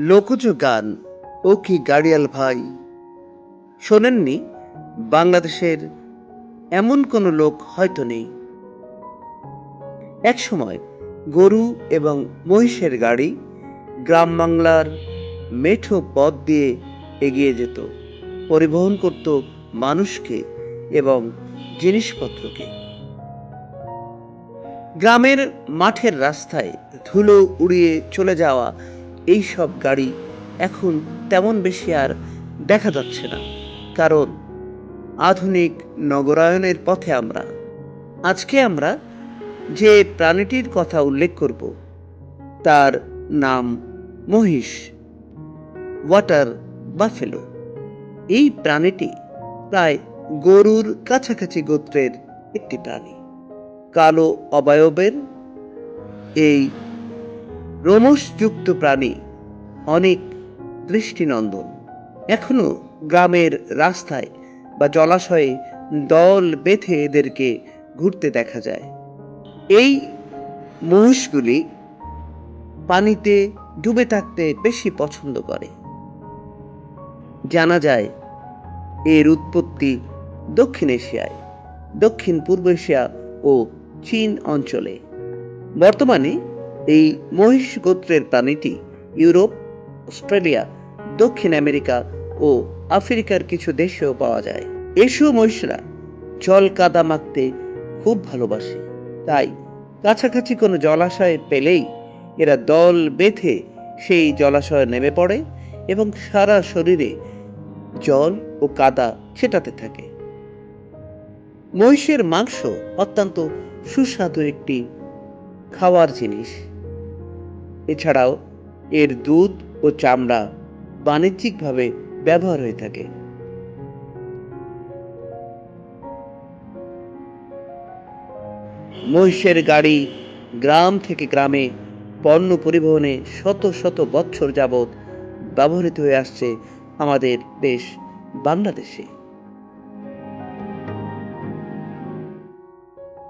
লোকজ গান ও কি গাড়িয়াল ভাই? শোনেননি, বাংলাদেশের এমন কোনো লোক হয়তো নেই। একসময় গরু এবং মহিষের গাড়ি গ্রাম বাংলার মেঠো পথ দিয়ে এগিয়ে যেত, পরিবহন করত মানুষকে এবং জিনিসপত্রকে। গ্রামের মাঠের রাস্তায় ধুলো উড়িয়ে চলে যাওয়া এই সব গাড়ি এখন তেমন বেশি আর দেখা যাচ্ছে না। কারণ আধুনিক নগরায়নের পথে আমরা। আজকে আমরা যে প্রাণীটির কথা উল্লেখ করব, তার নাম মহিষ, ওয়াটার বাফেলো। এই প্রাণীটি প্রায় গরুর কাছাকাছি গোত্রের একটি প্রাণী। কালো অবয়বের এই রোমসযুক্ত প্রাণী, অনেক দৃষ্টিনন্দন। এখনও গ্রামের রাস্তায় বা জলাশয়ে দল বেঁধে এদেরকে ঘুরতে দেখা যায়। এই মহিষগুলি পানিতে ডুবে থাকতে বেশি পছন্দ করে। জানা যায়, এর উৎপত্তি দক্ষিণ এশিয়ায় দক্ষিণ পূর্ব এশিয়া ও চীন অঞ্চলে। বর্তমানে এই মহিষ গোত্রের প্রাণীটি ইউরোপ, অস্ট্রেলিয়া, দক্ষিণ আমেরিকা ও আফ্রিকার কিছু দেশেও পাওয়া যায়। এসব মহিষরা, জল কাদা মাখতে খুব ভালোবাসে। তাই কাছাকাছি কোনো জলাশয়ে পেলেই এরা দল বেঁধে সেই জলাশয়ে নেমে পড়ে এবং সারা শরীরে জল ও কাদা ছেটাতে থাকে। মহিষের মাংস অত্যন্ত সুস্বাদু একটি খাওয়ার জিনিস। এছাড়াও এর দুধ ও চামড়া বাণিজ্যিকভাবে ব্যবহার হয়ে থাকে। মহিষের গাড়ি গ্রাম থেকে গ্রামে পণ্য পরিবহনে শত শত বৎসর যাবৎ ব্যবহৃত হয়ে আসছে আমাদের দেশ, বাংলাদেশে।